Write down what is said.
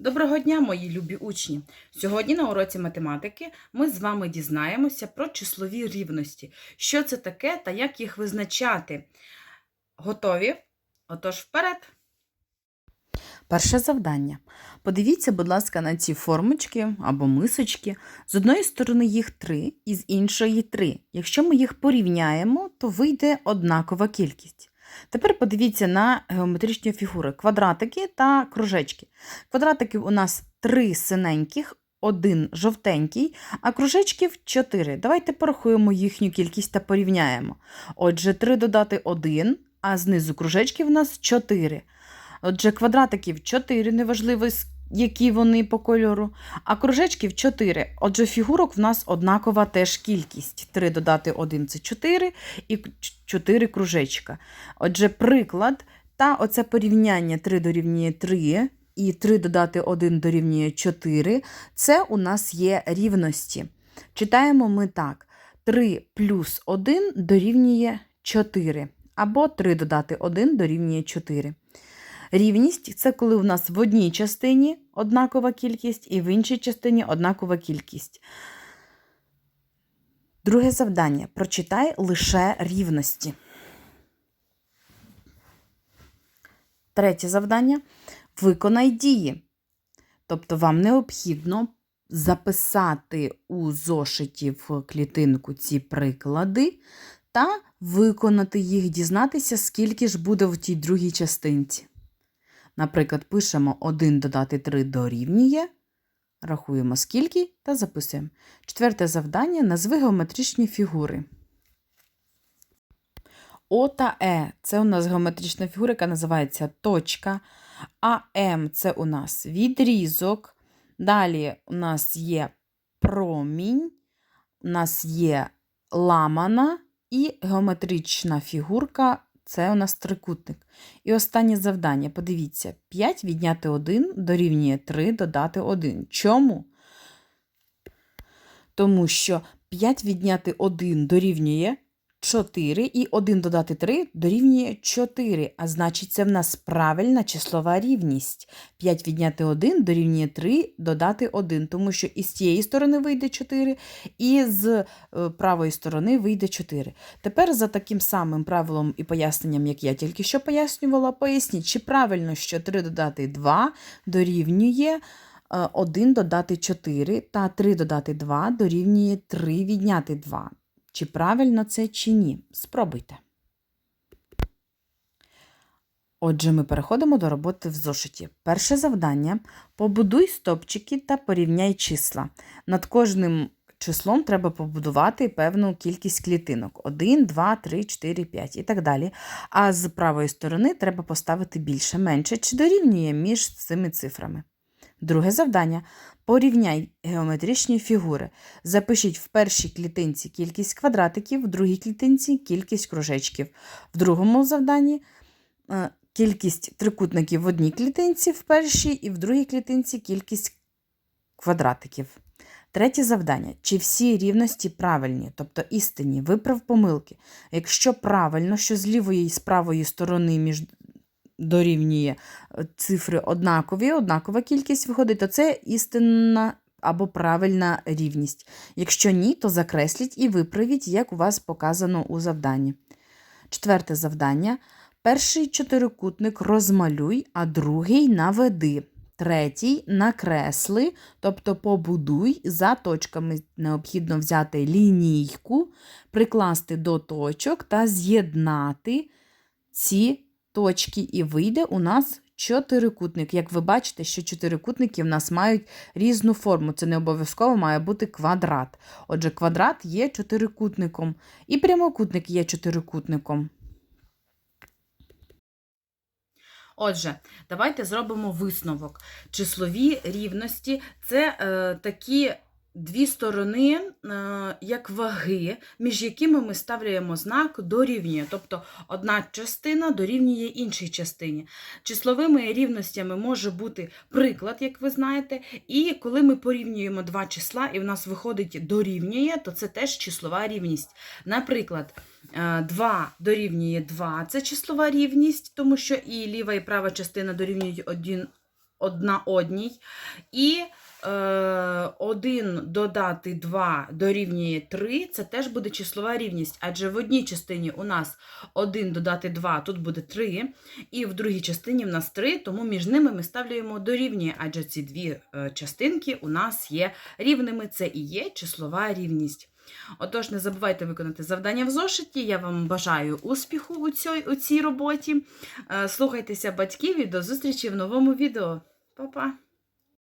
Доброго дня, мої любі учні! Сьогодні на уроці математики ми з вами дізнаємося про числові рівності, що це таке та як їх визначати. Готові? Отож, вперед! Перше завдання. Подивіться, будь ласка, на ці формочки або мисочки. З одної сторони їх три, і з іншої три. Якщо ми їх порівняємо, то вийде однакова кількість. Тепер подивіться на геометричні фігури: квадратики та кружечки. Квадратиків у нас три синеньких, один жовтенький, а кружечків чотири. Давайте порахуємо їхню кількість та порівняємо. Отже, 3 додати 1, а знизу кружечків у нас 4. Отже, квадратиків 4, неважливо, які вони по кольору, а кружечків 4. Отже, фігурок в нас однакова теж кількість. 3 додати 1 це 4 і 4 кружечка. Отже, приклад та оце порівняння 3 дорівнює 3 і 3 додати 1 дорівнює 4. Це у нас є рівності. Читаємо ми так: 3 плюс 1 дорівнює 4. Або 3 додати 1 дорівнює 4. Рівність це коли у нас в одній частині однакова кількість і в іншій частині однакова кількість. Друге завдання. Прочитай лише рівності. Третє завдання. Виконай дії. Тобто вам необхідно записати у зошиті в клітинку ці приклади та виконати їх, дізнатися, скільки ж буде в тій другій частинці. Наприклад, пишемо 1 додати 3 дорівнює, рахуємо скільки та записуємо. Четверте завдання назви геометричні фігури. О та Е це у нас геометрична фігура, яка називається точка. А М це у нас відрізок. Далі у нас є промінь, у нас є ламана і геометрична фігурка це у нас трикутник. І останнє завдання. Подивіться, 5 відняти 1 дорівнює 3 додати 1. Чому? Тому що 5 відняти 1 дорівнює 4, і 1 додати 3 дорівнює 4. А значить, це в нас правильна числова рівність. 5 відняти 1 дорівнює 3 додати 1, тому що із цієї сторони вийде 4, і з е, правої сторони вийде 4. Тепер за таким самим правилом і поясненням, як я тільки що пояснювала, поясніть, чи правильно, що 3 додати 2 дорівнює 1 додати 4, та 3 додати 2 дорівнює 3 відняти 2. Чи правильно це, чи ні? Спробуйте. Отже, ми переходимо до роботи в зошиті. Перше завдання побудуй стопчики та порівняй числа. Над кожним числом треба побудувати певну кількість клітинок: 1, 2, 3, 4, 5 і так далі. А з правої сторони треба поставити більше, менше, чи дорівнює між цими цифрами. Друге завдання. Порівняй геометричні фігури. Запишіть в першій клітинці кількість квадратиків, в другій клітинці кількість кружечків. В другому завданні е, кількість трикутників в одній клітинці в першій і в другій клітинці кількість квадратиків. Третє завдання. Чи всі рівності правильні, тобто істинні, виправ помилки. Якщо правильно, що з лівої і з правої сторони між дорівнює е, цифри однакові, однакова кількість виходить, то це істинна або правильна рівність. Якщо ні, то закресліть і виправіть, як у вас показано у завданні. Четверте завдання. Перший чотирикутник розмалюй, а другий наведи. Третій накресли, тобто побудуй, за точками необхідно взяти лінійку, прикласти до точок та з'єднати ці точки, і вийде у нас чотирикутник. Як ви бачите, що чотирикутники в нас мають різну форму. Це не обов'язково має бути квадрат. Отже, квадрат є чотирикутником, і прямокутник є чотирикутником. Отже, давайте зробимо висновок. Числові рівності це е, такі дві сторони, е, як ваги, між якими ми ставляємо знак дорівнює. Тобто одна частина дорівнює іншій частині. Числовими рівностями може бути приклад, як ви знаєте, і коли ми порівнюємо два числа, і в нас виходить дорівнює, то це теж числова рівність. Наприклад, е, 2 дорівнює 2 це числова рівність, тому що і ліва, і права частина дорівнюють один одна одній. І е, 1 додати 2 дорівнює 3, це теж буде числова рівність. Адже в одній частині у нас 1 додати 2, тут буде 3, і в другій частині в нас 3, тому між ними ми ставлюємо дорівнює, адже ці дві е, частинки у нас є рівними. Це і є числова рівність. Отож, не забувайте виконати завдання в зошиті. Я вам бажаю успіху у цій, у цій роботі. Е, Слухайтеся батьків і до зустрічі в новому відео. Па-па!